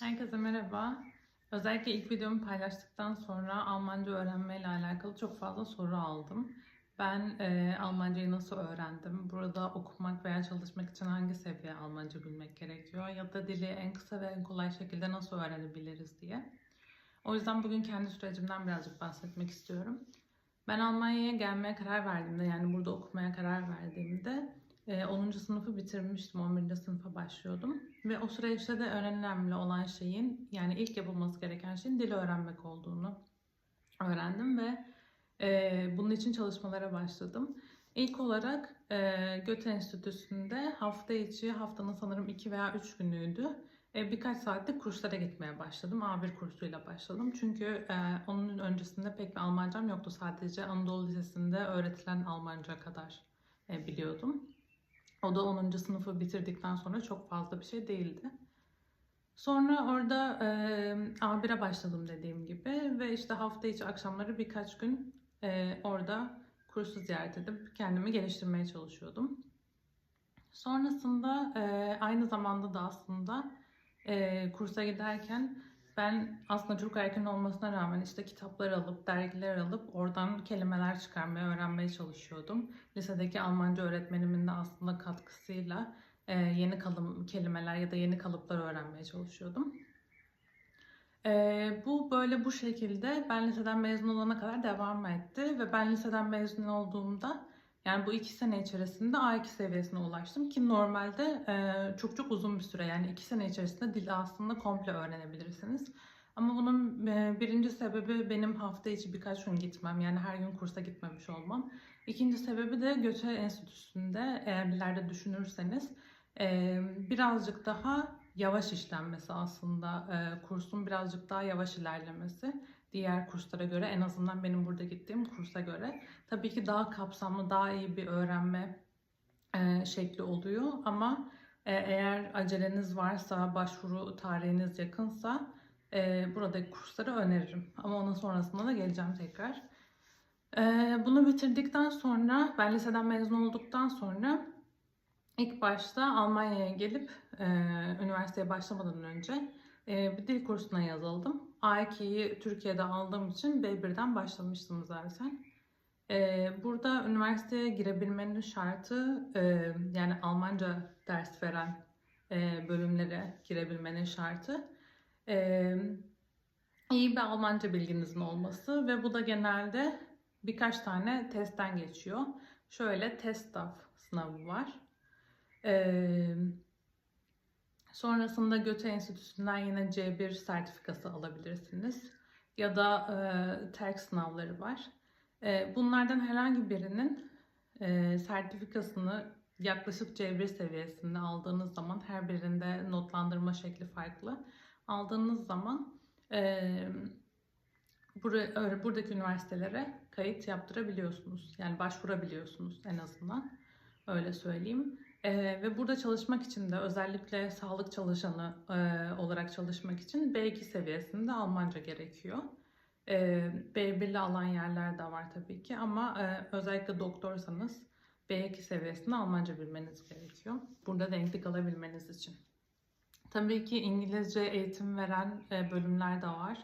Herkese merhaba. Özellikle ilk videomu paylaştıktan sonra Almanca öğrenmeyle alakalı çok fazla soru aldım. Ben e, Almancayı nasıl öğrendim? Burada okumak veya çalışmak için hangi seviye Almanca bilmek gerekiyor? Ya da dili en kısa ve en kolay şekilde nasıl öğrenebiliriz diye. O yüzden bugün kendi sürecimden birazcık bahsetmek istiyorum. Ben Almanya'ya gelmeye karar verdiğimde yani burada okumaya karar verdiğimde e, 10. sınıfı bitirmiştim. 11. sınıfa başlıyordum. Ve o süreçte de önemli olan şeyin yani ilk yapılması gereken şeyin dili öğrenmek olduğunu öğrendim ve e, bunun için çalışmalara başladım. İlk olarak e, Göte Enstitüsü'nde hafta içi haftanın sanırım 2 veya 3 günüydü. E, birkaç saatlik kurslara gitmeye başladım. A1 kursuyla başladım. Çünkü e, onun öncesinde pek bir Almancam yoktu. Sadece Anadolu Lisesi'nde öğretilen Almanca kadar e, biliyordum. O da 10. sınıfı bitirdikten sonra çok fazla bir şey değildi. Sonra orada e, A1'e başladım dediğim gibi ve işte hafta içi akşamları birkaç gün e, orada kursu ziyaret edip kendimi geliştirmeye çalışıyordum. Sonrasında e, aynı zamanda da aslında e, kursa giderken ben aslında çok erken olmasına rağmen işte kitaplar alıp, dergiler alıp oradan kelimeler çıkarmaya, öğrenmeye çalışıyordum. Lisedeki Almanca öğretmenimin de aslında katkısıyla e, yeni kalım, kelimeler ya da yeni kalıplar öğrenmeye çalışıyordum. E, bu böyle bu şekilde ben liseden mezun olana kadar devam etti ve ben liseden mezun olduğumda yani bu iki sene içerisinde A2 seviyesine ulaştım ki normalde e, çok çok uzun bir süre yani iki sene içerisinde dili aslında komple öğrenebilirsiniz. Ama bunun e, birinci sebebi benim hafta içi birkaç gün gitmem yani her gün kursa gitmemiş olmam. İkinci sebebi de Göte Enstitüsü'nde eğer ileride düşünürseniz e, birazcık daha yavaş işlenmesi aslında e, kursun birazcık daha yavaş ilerlemesi diğer kurslara göre en azından benim burada gittiğim kursa göre tabii ki daha kapsamlı daha iyi bir öğrenme e, şekli oluyor ama e, eğer aceleniz varsa başvuru tarihiniz yakınsa e, buradaki kursları öneririm ama onun sonrasında da geleceğim tekrar. E, bunu bitirdikten sonra ben liseden mezun olduktan sonra ilk başta Almanya'ya gelip e, üniversiteye başlamadan önce bir dil kursuna yazıldım. A2'yi Türkiye'de aldığım için B1'den başlamıştım zaten. E, burada üniversiteye girebilmenin şartı e, yani Almanca ders veren e, bölümlere girebilmenin şartı e, iyi bir Almanca bilginizin olması ve bu da genelde birkaç tane testten geçiyor. Şöyle TESTAF sınavı var. Sonrasında Göte Enstitüsü'nden yine C1 sertifikası alabilirsiniz. Ya da e, TERK sınavları var. E, bunlardan herhangi birinin e, sertifikasını yaklaşık C1 seviyesinde aldığınız zaman her birinde notlandırma şekli farklı. Aldığınız zaman e, buraya, buradaki üniversitelere kayıt yaptırabiliyorsunuz. Yani başvurabiliyorsunuz en azından. Öyle söyleyeyim. Ee, ve burada çalışmak için de özellikle sağlık çalışanı e, olarak çalışmak için B2 seviyesinde Almanca gerekiyor. Ee, B1'li alan yerler de var tabii ki ama e, özellikle doktorsanız B2 seviyesinde Almanca bilmeniz gerekiyor. Burada denklik alabilmeniz için. Tabii ki İngilizce eğitim veren e, bölümler de var.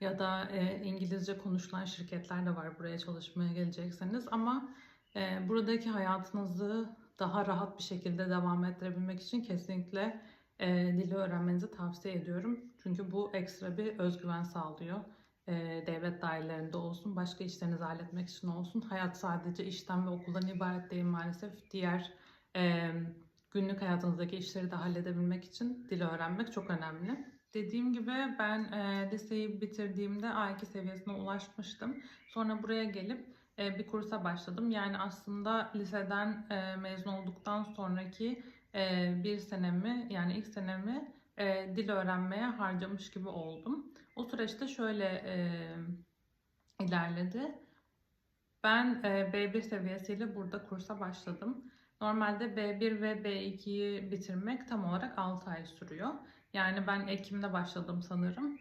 Ya da e, İngilizce konuşulan şirketler de var buraya çalışmaya gelecekseniz. Ama e, buradaki hayatınızı daha rahat bir şekilde devam ettirebilmek için kesinlikle e, dili öğrenmenizi tavsiye ediyorum. Çünkü bu ekstra bir özgüven sağlıyor. E, devlet dairelerinde olsun, başka işlerinizi halletmek için olsun. Hayat sadece işten ve okuldan ibaret değil maalesef. Diğer e, günlük hayatınızdaki işleri de halledebilmek için dili öğrenmek çok önemli. Dediğim gibi ben e, liseyi bitirdiğimde A2 seviyesine ulaşmıştım. Sonra buraya gelip bir kursa başladım. Yani aslında liseden e, mezun olduktan sonraki e, bir senemi yani ilk senemi dil öğrenmeye harcamış gibi oldum. O süreçte şöyle ilerledi. Ben B1 seviyesiyle burada kursa başladım. Normalde B1 ve B2'yi bitirmek tam olarak 6 ay sürüyor. Yani ben Ekim'de başladım sanırım.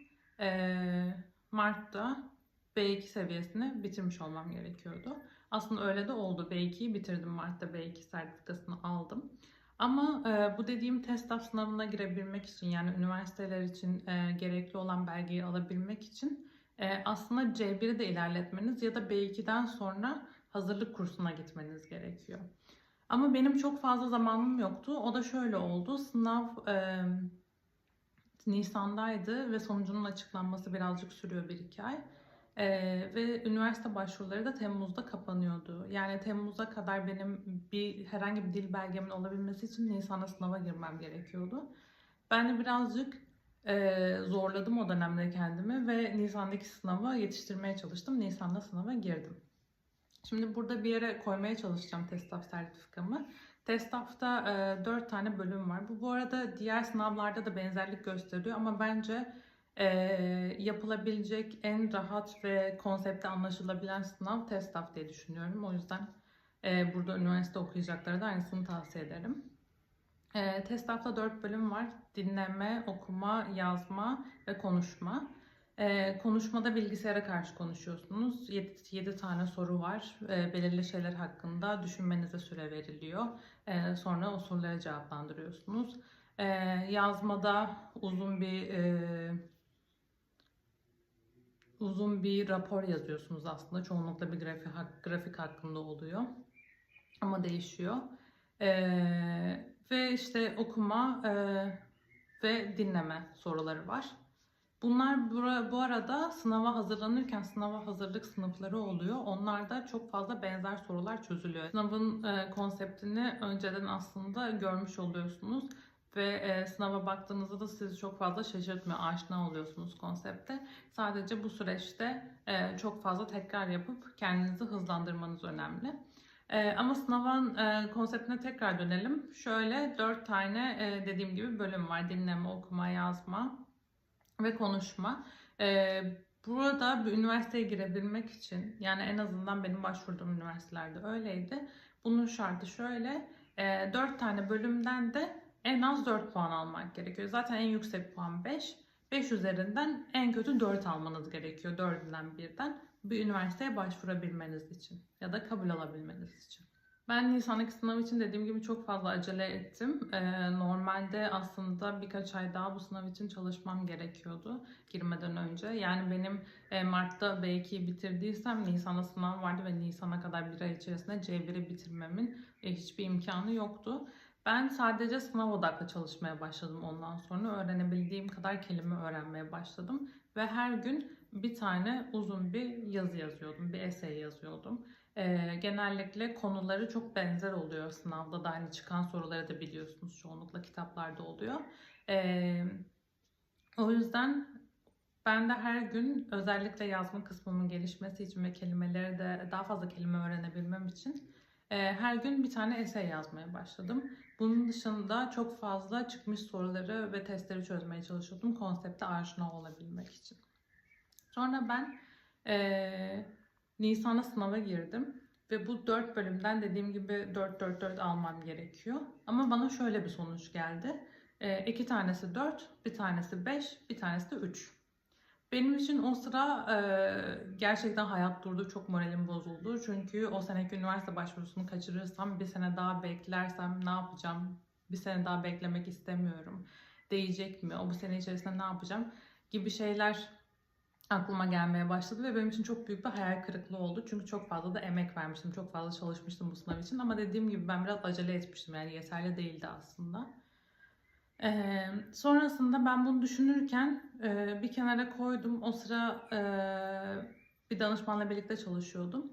Mart'ta B2 seviyesini bitirmiş olmam gerekiyordu. Aslında öyle de oldu. B2'yi bitirdim Mart'ta B2 sertifikasını aldım. Ama e, bu dediğim TESTAF sınavına girebilmek için yani üniversiteler için e, gerekli olan belgeyi alabilmek için e, aslında C1'i de ilerletmeniz ya da B2'den sonra hazırlık kursuna gitmeniz gerekiyor. Ama benim çok fazla zamanım yoktu. O da şöyle oldu. Sınav e, Nisan'daydı ve sonucunun açıklanması birazcık sürüyor bir iki ay. E, ve üniversite başvuruları da Temmuz'da kapanıyordu. Yani Temmuz'a kadar benim bir herhangi bir dil belgemin olabilmesi için Nisan'da sınava girmem gerekiyordu. Ben de birazcık e, zorladım o dönemde kendimi ve Nisan'daki sınava yetiştirmeye çalıştım. Nisan'da sınava girdim. Şimdi burada bir yere koymaya çalışacağım TESTAF sertifikamı. TESTAF'ta e, 4 tane bölüm var. Bu bu arada diğer sınavlarda da benzerlik gösteriyor ama bence e, yapılabilecek en rahat ve konsepte anlaşılabilen sınav TESTAF diye düşünüyorum. O yüzden e, burada üniversite okuyacaklara da aynısını tavsiye ederim. E, TESTAF'ta 4 bölüm var. Dinleme, okuma, yazma ve konuşma. Ee, konuşmada bilgisayara karşı konuşuyorsunuz. 7, tane soru var. Ee, belirli şeyler hakkında düşünmenize süre veriliyor. Ee, sonra o soruları cevaplandırıyorsunuz. Ee, yazmada uzun bir e, uzun bir rapor yazıyorsunuz aslında. Çoğunlukla bir grafik, grafik hakkında oluyor. Ama değişiyor. Ee, ve işte okuma e, ve dinleme soruları var. Bunlar bu arada sınava hazırlanırken sınava hazırlık sınıfları oluyor. Onlarda çok fazla benzer sorular çözülüyor. Sınavın e, konseptini önceden aslında görmüş oluyorsunuz ve e, sınava baktığınızda da sizi çok fazla şaşırtmıyor, aşina oluyorsunuz konsepte. Sadece bu süreçte e, çok fazla tekrar yapıp kendinizi hızlandırmanız önemli. ama sınavın konseptine tekrar dönelim. Şöyle dört tane dediğim gibi bölüm var. Dinleme, okuma, yazma, ve konuşma. Ee, burada bir üniversiteye girebilmek için yani en azından benim başvurduğum üniversitelerde öyleydi. Bunun şartı şöyle. E, 4 tane bölümden de en az 4 puan almak gerekiyor. Zaten en yüksek puan 5. 5 üzerinden en kötü 4 almanız gerekiyor. 4'ünden birden bir üniversiteye başvurabilmeniz için ya da kabul alabilmeniz için. Ben Nisan'daki sınav için dediğim gibi çok fazla acele ettim. Ee, normalde aslında birkaç ay daha bu sınav için çalışmam gerekiyordu girmeden önce. Yani benim e, Mart'ta B2'yi bitirdiysem Nisan'da sınav vardı ve Nisan'a kadar bir ay içerisinde C1'i bitirmemin e, hiçbir imkanı yoktu. Ben sadece sınav odaklı çalışmaya başladım ondan sonra. Öğrenebildiğim kadar kelime öğrenmeye başladım. Ve her gün bir tane uzun bir yazı yazıyordum, bir essay yazıyordum. E, genellikle konuları çok benzer oluyor sınavda da hani çıkan soruları da biliyorsunuz çoğunlukla kitaplarda oluyor. E, o yüzden ben de her gün özellikle yazma kısmımın gelişmesi için ve kelimeleri de daha fazla kelime öğrenebilmem için her gün bir tane essay yazmaya başladım. Bunun dışında çok fazla çıkmış soruları ve testleri çözmeye çalışıyordum konsepte aşina olabilmek için. Sonra ben e, Nisan'da sınava girdim. Ve bu 4 bölümden dediğim gibi 4-4-4 almam gerekiyor. Ama bana şöyle bir sonuç geldi. E, iki tanesi 4, bir tanesi 5, bir tanesi de 3. Benim için o sıra e, gerçekten hayat durdu. Çok moralim bozuldu. Çünkü o seneki üniversite başvurusunu kaçırırsam bir sene daha beklersem ne yapacağım? Bir sene daha beklemek istemiyorum. Değecek mi? O bu sene içerisinde ne yapacağım? Gibi şeyler aklıma gelmeye başladı ve benim için çok büyük bir hayal kırıklığı oldu. Çünkü çok fazla da emek vermiştim, çok fazla çalışmıştım bu sınav için ama dediğim gibi ben biraz acele etmiştim yani yeterli değildi aslında. Ee, sonrasında ben bunu düşünürken e, bir kenara koydum. O sıra e, bir danışmanla birlikte çalışıyordum.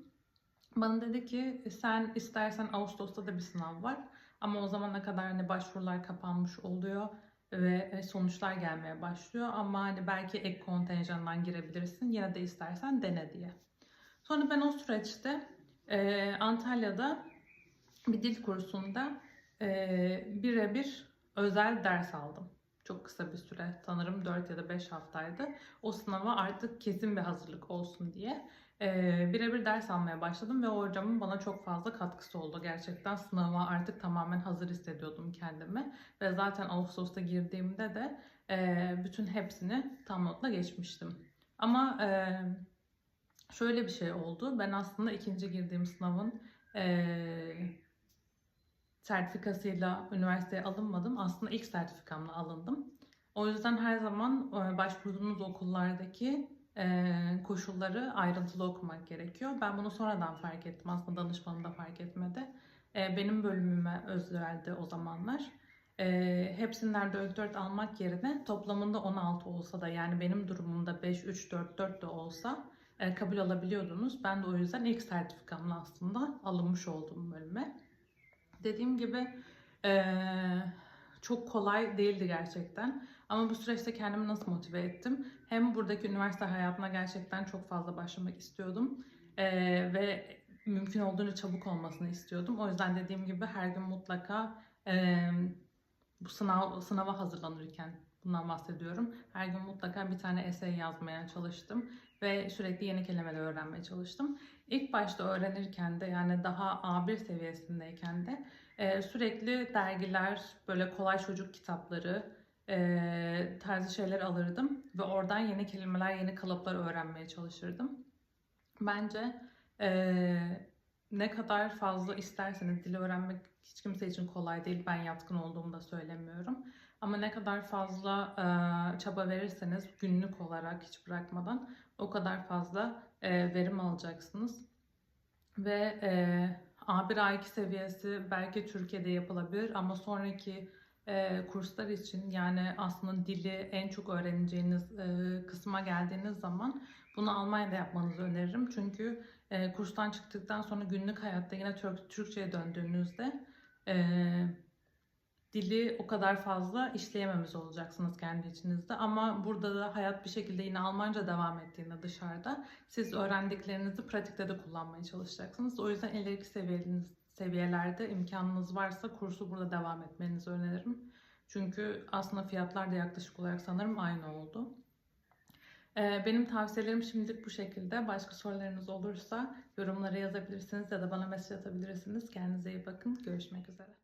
Bana dedi ki sen istersen Ağustos'ta da bir sınav var ama o zamana kadar hani başvurular kapanmış oluyor ve e, sonuçlar gelmeye başlıyor. Ama hani belki ek kontenjandan girebilirsin. Yine de istersen dene diye. Sonra ben o süreçte e, Antalya'da bir dil kursunda e, birebir özel ders aldım. Çok kısa bir süre, sanırım 4 ya da 5 haftaydı. O sınava artık kesin bir hazırlık olsun diye e, birebir ders almaya başladım ve o hocamın bana çok fazla katkısı oldu. Gerçekten sınava artık tamamen hazır hissediyordum kendimi. Ve zaten Ağustos'ta girdiğimde de e, bütün hepsini tam notla geçmiştim. Ama e, şöyle bir şey oldu. Ben aslında ikinci girdiğim sınavın e, sertifikasıyla üniversiteye alınmadım. Aslında ilk sertifikamla alındım. O yüzden her zaman e, başvurduğunuz okullardaki e, koşulları ayrıntılı okumak gerekiyor. Ben bunu sonradan fark ettim. Aslında danışmanım da fark etmedi. E, benim bölümüme özeldi o zamanlar. Hepsinden 4-4 almak yerine toplamında 16 olsa da yani benim durumumda 5-3-4-4 de olsa kabul alabiliyordunuz. Ben de o yüzden ilk sertifikamla aslında alınmış oldum bölüme. Dediğim gibi e, çok kolay değildi gerçekten. Ama bu süreçte kendimi nasıl motive ettim? Hem buradaki üniversite hayatına gerçekten çok fazla başlamak istiyordum. E, ve mümkün olduğunca çabuk olmasını istiyordum. O yüzden dediğim gibi her gün mutlaka e, bu sınav sınava hazırlanırken bundan bahsediyorum. Her gün mutlaka bir tane essay yazmaya çalıştım ve sürekli yeni kelimeler öğrenmeye çalıştım. İlk başta öğrenirken de yani daha A1 seviyesindeyken de e, sürekli dergiler, böyle kolay çocuk kitapları e, tarzı şeyler alırdım ve oradan yeni kelimeler, yeni kalıplar öğrenmeye çalışırdım. Bence e, ne kadar fazla isterseniz dili öğrenmek hiç kimse için kolay değil. Ben yatkın olduğumu da söylemiyorum. Ama ne kadar fazla e, çaba verirseniz günlük olarak hiç bırakmadan o kadar fazla e, verim alacaksınız. Ve e, A1 A2 seviyesi belki Türkiye'de yapılabilir ama sonraki e, kurslar için yani aslında dili en çok öğreneceğiniz e, kısma geldiğiniz zaman bunu Almanya'da yapmanızı öneririm. Çünkü e, kurstan çıktıktan sonra günlük hayatta yine Türk, Türkçe'ye döndüğünüzde e, dili o kadar fazla işleyememiş olacaksınız kendi içinizde. Ama burada da hayat bir şekilde yine Almanca devam ettiğinde dışarıda siz öğrendiklerinizi pratikte de kullanmaya çalışacaksınız. O yüzden ileriki seviyeniz, seviyelerde imkanınız varsa kursu burada devam etmenizi öneririm. Çünkü aslında fiyatlar da yaklaşık olarak sanırım aynı oldu. Ee, Benim tavsiyelerim şimdilik bu şekilde. Başka sorularınız olursa yorumlara yazabilirsiniz ya da bana mesaj atabilirsiniz. Kendinize iyi bakın. Görüşmek üzere.